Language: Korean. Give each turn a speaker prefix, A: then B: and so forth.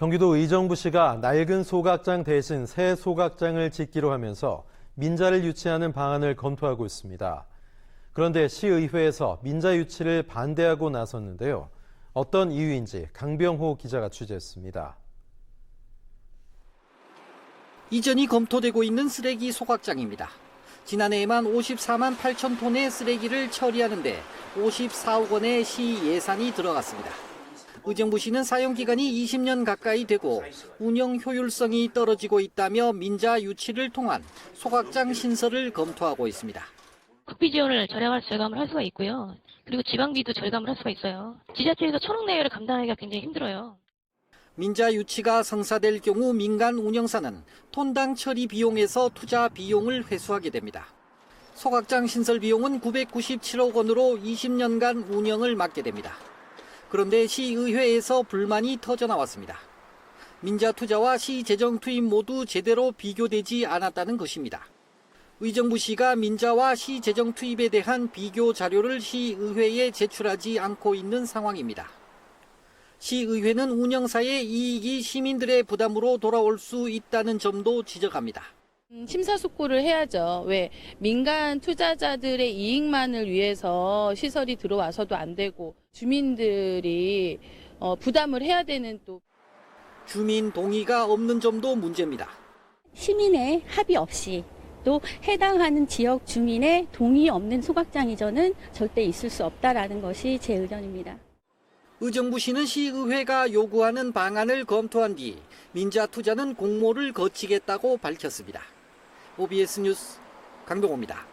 A: 경기도 의정부시가 낡은 소각장 대신 새 소각장을 짓기로 하면서 민자를 유치하는 방안을 검토하고 있습니다. 그런데 시의회에서 민자 유치를 반대하고 나섰는데요. 어떤 이유인지 강병호 기자가 취재했습니다.
B: 이전이 검토되고 있는 쓰레기 소각장입니다. 지난해에만 54만 8천 톤의 쓰레기를 처리하는데 54억 원의 시 예산이 들어갔습니다. 의정부시는 사용 기간이 20년 가까이 되고 운영 효율성이 떨어지고 있다며 민자 유치를 통한 소각장 신설을 검토하고 있습니다.
C: 국비 지원을 절약할 절감을 할 수가 있고요. 그리고 지방비도 절감을 할 수가 있어요. 지자체에서 천억 내외를 감당하기가 굉장히 힘들어요.
B: 민자 유치가 성사될 경우 민간 운영사는 톤당 처리 비용에서 투자 비용을 회수하게 됩니다. 소각장 신설 비용은 997억 원으로 20년간 운영을 맡게 됩니다. 그런데 시의회에서 불만이 터져 나왔습니다. 민자 투자와 시 재정 투입 모두 제대로 비교되지 않았다는 것입니다. 의정부 시가 민자와 시 재정 투입에 대한 비교 자료를 시의회에 제출하지 않고 있는 상황입니다. 시의회는 운영사의 이익이 시민들의 부담으로 돌아올 수 있다는 점도 지적합니다.
D: 음, 심사숙고를 해야죠. 왜 민간 투자자들의 이익만을 위해서 시설이 들어와서도 안 되고 주민들이 어, 부담을 해야 되는 또
B: 주민 동의가 없는 점도 문제입니다.
E: 시민의 합의 없이 또 해당하는 지역 주민의 동의 없는 소각장 이전은 절대 있을 수 없다라는 것이 제 의견입니다.
B: 의정부시는 시의회가 요구하는 방안을 검토한 뒤 민자 투자는 공모를 거치겠다고 밝혔습니다. OBS 뉴스 강동호입니다.